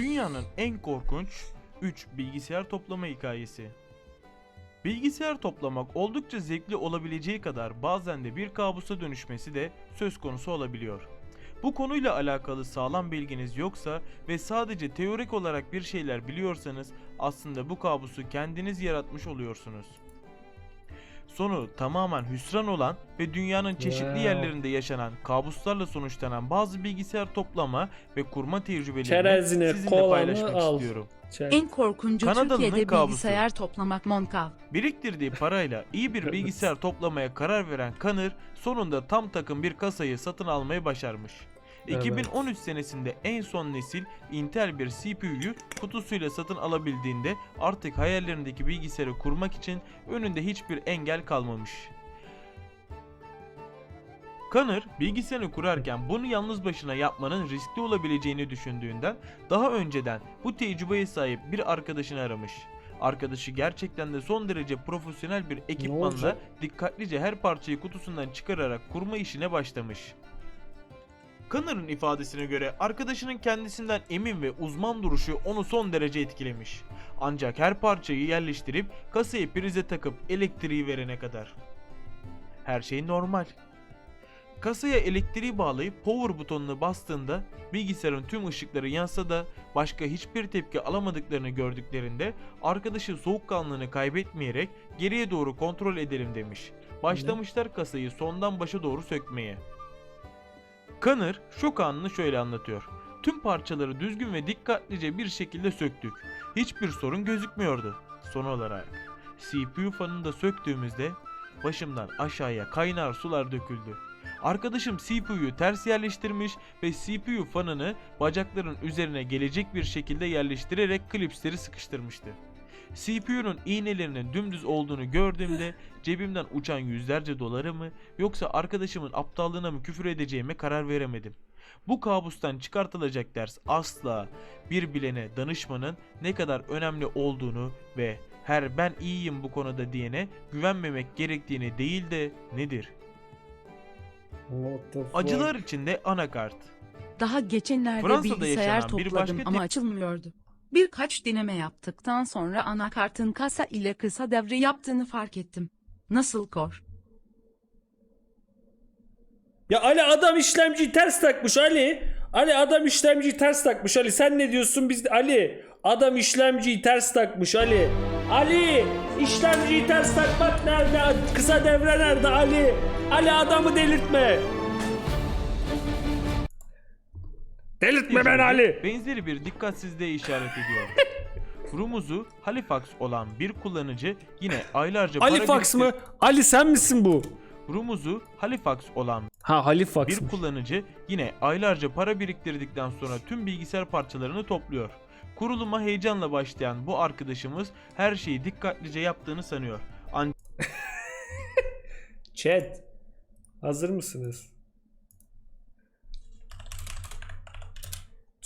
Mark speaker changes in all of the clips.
Speaker 1: Dünyanın en korkunç 3 bilgisayar toplama hikayesi. Bilgisayar toplamak oldukça zevkli olabileceği kadar bazen de bir kabusa dönüşmesi de söz konusu olabiliyor. Bu konuyla alakalı sağlam bilginiz yoksa ve sadece teorik olarak bir şeyler biliyorsanız aslında bu kabusu kendiniz yaratmış oluyorsunuz. Sonu tamamen hüsran olan ve dünyanın çeşitli
Speaker 2: Wow.
Speaker 1: yerlerinde yaşanan kabuslarla sonuçlanan bazı bilgisayar toplama ve kurma tecrübelerini sizinle paylaşmak
Speaker 2: al.
Speaker 1: istiyorum.
Speaker 2: Çek.
Speaker 3: En korkuncu
Speaker 1: Kanadalı'nın
Speaker 3: Türkiye'de
Speaker 1: kabusu.
Speaker 3: bilgisayar toplamak Monkav.
Speaker 1: Biriktirdiği parayla iyi bir bilgisayar toplamaya karar veren Kanır sonunda tam takım bir kasayı satın almayı başarmış.
Speaker 2: Evet.
Speaker 1: 2013 senesinde en son nesil Intel bir CPU'yu kutusuyla satın alabildiğinde artık hayallerindeki bilgisayarı kurmak için önünde hiçbir engel kalmamış. Kanır bilgisayarını kurarken bunu yalnız başına yapmanın riskli olabileceğini düşündüğünden daha önceden bu tecrübeye sahip bir arkadaşını aramış. Arkadaşı gerçekten de son derece profesyonel bir ekipmanla dikkatlice her parçayı kutusundan çıkararak kurma işine başlamış. Kanır'ın ifadesine göre arkadaşının kendisinden emin ve uzman duruşu onu son derece etkilemiş. Ancak her parçayı yerleştirip kasayı prize takıp elektriği verene kadar. Her şey normal. Kasaya elektriği bağlayıp power butonuna bastığında bilgisayarın tüm ışıkları yansa da başka hiçbir tepki alamadıklarını gördüklerinde arkadaşı soğukkanlılığını kaybetmeyerek geriye doğru kontrol edelim demiş. Başlamışlar kasayı sondan başa doğru sökmeye. Kanır şok anını şöyle anlatıyor. Tüm parçaları düzgün ve dikkatlice bir şekilde söktük. Hiçbir sorun gözükmüyordu. Son olarak CPU fanını da söktüğümüzde başımdan aşağıya kaynar sular döküldü. Arkadaşım CPU'yu ters yerleştirmiş ve CPU fanını bacakların üzerine gelecek bir şekilde yerleştirerek klipsleri sıkıştırmıştı. CPU'nun iğnelerinin dümdüz olduğunu gördüğümde cebimden uçan yüzlerce doları mı yoksa arkadaşımın aptallığına mı küfür edeceğime karar veremedim. Bu kabustan çıkartılacak ders asla bir bilene danışmanın ne kadar önemli olduğunu ve her ben iyiyim bu konuda diyene güvenmemek gerektiğini değil de nedir? Acılar içinde anakart.
Speaker 3: Daha geçenlerde
Speaker 1: Fransa'da
Speaker 3: bilgisayar
Speaker 1: yaşanan bir
Speaker 3: topladım
Speaker 1: başka
Speaker 3: ama açılmıyordu. Birkaç deneme yaptıktan sonra anakartın kasa ile kısa devre yaptığını fark ettim. Nasıl kor?
Speaker 2: Ya Ali adam işlemciyi ters takmış Ali. Ali adam işlemciyi ters takmış Ali. Sen ne diyorsun biz Ali? Adam işlemciyi ters takmış Ali. Ali işlemciyi ters takmak nerede? Kısa devre nerede Ali? Ali adamı delirtme. Ben Ali.
Speaker 1: Benzeri bir dikkatsizliğe işaret ediyor. Rumuzu Halifax olan bir kullanıcı yine aylarca para
Speaker 2: Halifax mı? Ali sen misin bu?
Speaker 1: Rumuzu Halifax olan
Speaker 2: Ha Halifax
Speaker 1: bir kullanıcı yine aylarca para biriktirdikten sonra tüm bilgisayar parçalarını topluyor. Kuruluma heyecanla başlayan bu arkadaşımız her şeyi dikkatlice yaptığını sanıyor. Ancak
Speaker 2: Chat. Hazır mısınız?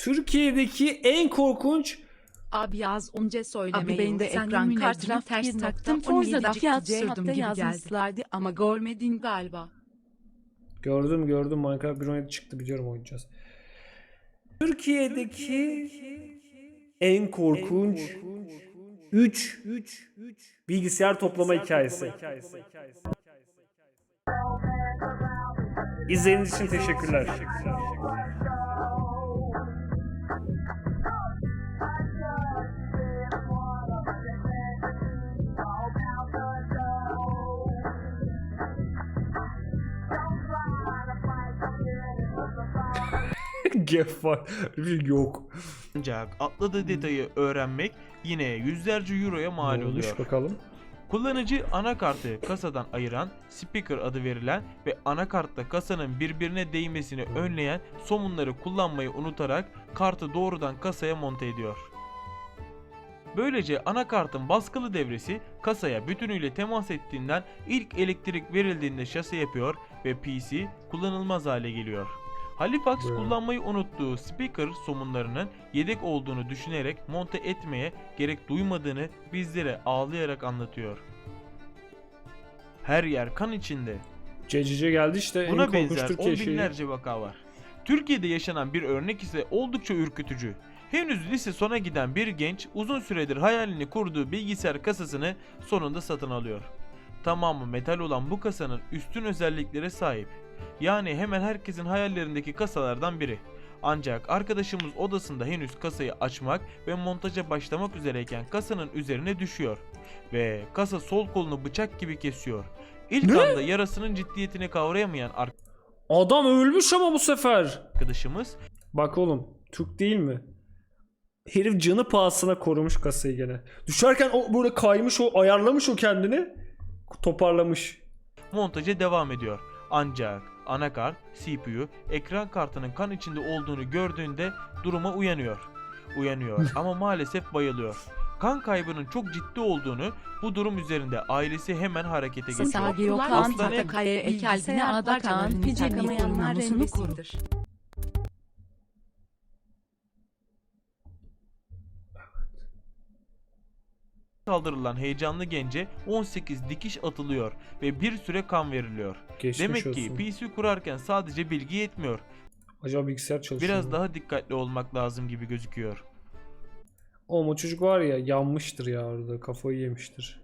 Speaker 2: Türkiye'deki en korkunç
Speaker 3: Abi yaz önce söylemeyi.
Speaker 4: Abi ben de
Speaker 3: Sen
Speaker 4: ekran kartına ters taktım.
Speaker 3: Forza'da
Speaker 4: 17
Speaker 3: fiyat sürdüm gibi geldi.
Speaker 4: yazmışlardı
Speaker 3: Ama görmedin galiba.
Speaker 2: Gördüm gördüm Minecraft 1.17 çıktı biliyorum oynayacağız. Türkiye'deki en korkunç 3 bilgisayar toplama hikayesi. İzlediğiniz için teşekkürler. Gefa yok.
Speaker 1: atladığı detayı öğrenmek yine yüzlerce euroya mal
Speaker 2: Ne olmuş
Speaker 1: oluyor.
Speaker 2: bakalım.
Speaker 1: Kullanıcı anakartı kasadan ayıran speaker adı verilen ve anakartla kasanın birbirine değmesini önleyen somunları kullanmayı unutarak kartı doğrudan kasaya monte ediyor. Böylece anakartın baskılı devresi kasaya bütünüyle temas ettiğinden ilk elektrik verildiğinde şase yapıyor ve PC kullanılmaz hale geliyor. Halifax kullanmayı unuttuğu speaker somunlarının yedek olduğunu düşünerek monte etmeye gerek duymadığını bizlere ağlayarak anlatıyor. Her yer kan içinde.
Speaker 2: CCC geldi işte
Speaker 1: Buna benzer on
Speaker 2: Türkiye şeyi.
Speaker 1: binlerce vaka var. Türkiye'de yaşanan bir örnek ise oldukça ürkütücü. Henüz lise sona giden bir genç uzun süredir hayalini kurduğu bilgisayar kasasını sonunda satın alıyor. Tamamı metal olan bu kasanın üstün özelliklere sahip. Yani hemen herkesin hayallerindeki kasalardan biri. Ancak arkadaşımız odasında henüz kasayı açmak ve montaja başlamak üzereyken kasanın üzerine düşüyor. Ve kasa sol kolunu bıçak gibi kesiyor. İlk
Speaker 2: Ne?
Speaker 1: anda yarasının ciddiyetini kavrayamayan
Speaker 2: Adam ölmüş ama bu sefer.
Speaker 1: arkadaşımız
Speaker 2: Bak oğlum Türk değil mi? Herif canı pahasına korumuş kasayı gene. Düşerken o böyle kaymış o ayarlamış o kendini. Toparlamış.
Speaker 1: montaja devam ediyor. Ancak anakart, CPU, ekran kartının kan içinde olduğunu gördüğünde duruma uyanıyor. Uyanıyor ama maalesef bayılıyor. Kan kaybının çok ciddi olduğunu bu durum üzerinde ailesi hemen harekete geçiyor.
Speaker 3: Sagi Okan ekelbine
Speaker 4: Bilgisayar
Speaker 3: Adakan
Speaker 4: parçalarını
Speaker 3: Picemi
Speaker 4: takamayanlar
Speaker 1: Kaldırılan heyecanlı gence 18 dikiş atılıyor ve bir süre kan veriliyor.
Speaker 2: Geçmiş
Speaker 1: Demek
Speaker 2: olsun.
Speaker 1: ki PC kurarken sadece bilgi yetmiyor.
Speaker 2: Acaba bilgisayar çalışıyor
Speaker 1: Biraz
Speaker 2: mu?
Speaker 1: daha dikkatli olmak lazım gibi gözüküyor.
Speaker 2: Oğlum o çocuk var ya yanmıştır ya orada kafayı yemiştir.